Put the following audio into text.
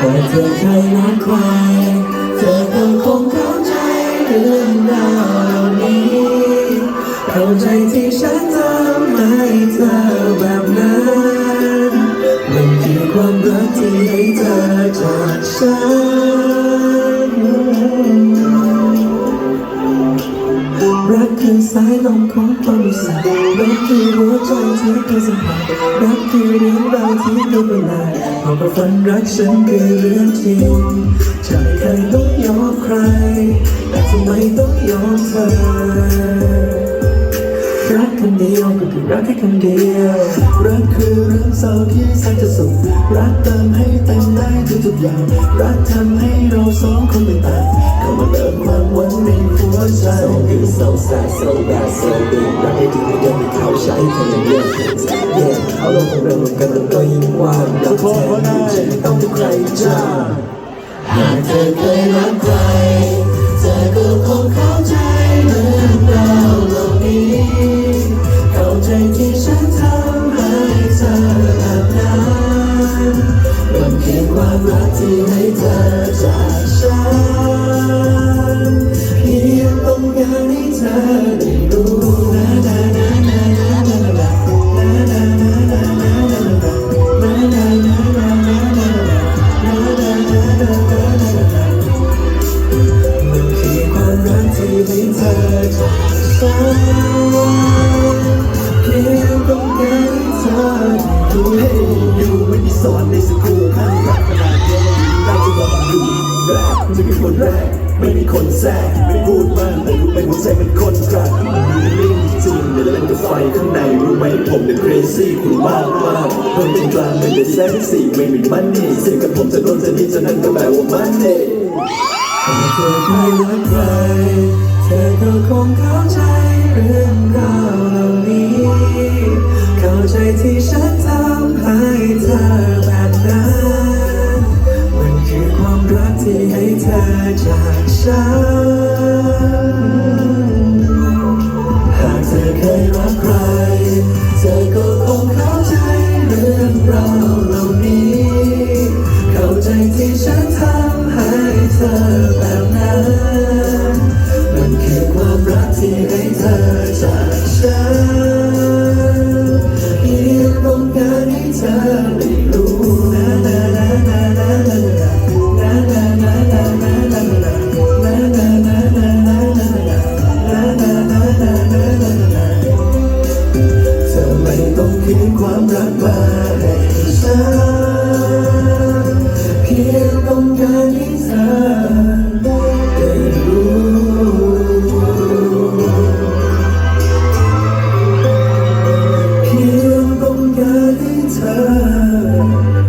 เธอเคยรักใครเธอคงคงเข้าใจเรื่องราวเหล่านี้เข้าใจที่ฉันทำให้เธอแบบนั้นมันคือความรักที่ให้เธอจากฉัน สายลมของความรู้สึกรักคือหัวใจที่เคยสัมผัสรักคือเรื่องราวที่ไม่เป็นไรเพราะว่าฝันรักฉันคือเรื่องจริงจะไม่เคยต้องยอมใคร แต่ทำไมต้องยอมเธอ เดียวก็คือรักแค่คนเดียวรักคือเรื่องเศร้าที่แสนจะสุขรักเติมให้เต็มได้ทุกทุกอย่างรักทำให้เราสองคนเป็นต่างเข้ามาเติมความหวังในหัวใจ So good so sad so bad so big รักให้ถึงไม่เดินไม่เข้าใช้คนละเรื่อง Yeah เอาลงเราเหมือนกันมันก็ยิ่งว่างรักแท้จะไม่ต้องมีใครจ้าหากเธอเคยรักใคร สอนในสกูข้างรักขนาดนี้ได้จะบอกดูแรกจะเป็นคนแรก ไม่มีคนแทรกไม่พูดมากแต่รู้เป็นหัวใจเป็นคนกลางมีลิ่งจริงเดี๋ยวเล่นกับไฟข้างในรู้ไหมผมเป็น crazy คุณมากมากคนเป็นกลางไม่ได้แซงสี่ไม่มีมันนี่เสียงกับผมจะโดนจะดีจะนั่นก็แปลว่ามันนี่ เธอคงเข้าใจเรื่องราวเหานี้ เข้าใจที่ฉันทำให้เธอแบบนั้นมันคือความรักที่ให้เธอจากฉัน ความรักมาให้ฉันเพียงต้องการที่เธอได้รู้เพียงต้องการที่เธอ